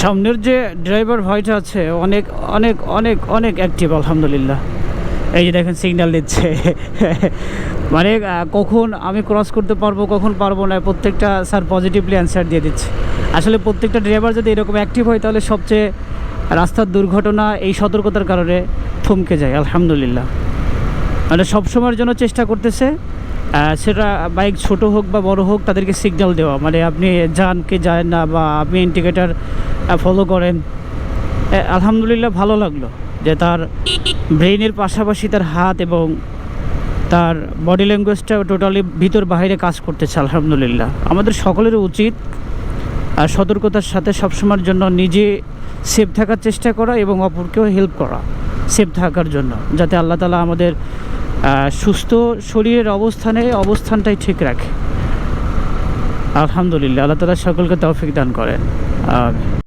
সামনের যে ড্রাইভার ভাইটা আছে, অনেক অনেক অনেক অনেক অ্যাক্টিভ আলহামদুলিল্লাহ। এই যে দেখেন সিগন্যাল দিচ্ছে। মানে কখন আমি ক্রস করতে পারব, কখন পারব না, প্রত্যেকটা স্যার পজিটিভলি অ্যান্সার দিয়ে দিচ্ছে। আসলে প্রত্যেকটা ড্রাইভার যদি এরকম অ্যাক্টিভ হয়, তাহলে সবচেয়ে রাস্তার দুর্ঘটনা এই সতর্কতার কারণে থমকে যায়, আলহামদুলিল্লাহ। মানে সবসময়ের জন্য চেষ্টা করতেছে সেটা বাইক ছোট হোক বা বড় হোক, তাদেরকে সিগন্যাল দেওয়া। মানে আপনি যান কি যায় না বা আপনি ইন্ডিকেটার ফলো করেন আলহামদুলিল্লাহ ভালো লাগল যে তার ব্রেইনের পাশাপাশি তার হাত এবং তার বডি ল্যাঙ্গুয়েজটা টোটালি ভিতর বাইরে কাজ করতেছে, আলহামদুলিল্লাহ। আমাদের সকলের উচিত আর সতর্কতার সাথে সবসময়ের জন্য নিজে সেফ থাকার চেষ্টা করা এবং অপরকেও হেল্প করা। সেফ থাকার জন্য, যাতে আল্লাহ তালা আমাদের সুস্থ শরীরের অবস্থানে অবস্থানটাই ঠিক রাখে। আলহামদুলিল্লাহ, আল্লাহ তালা সকলকে তৌফিক দান করেন।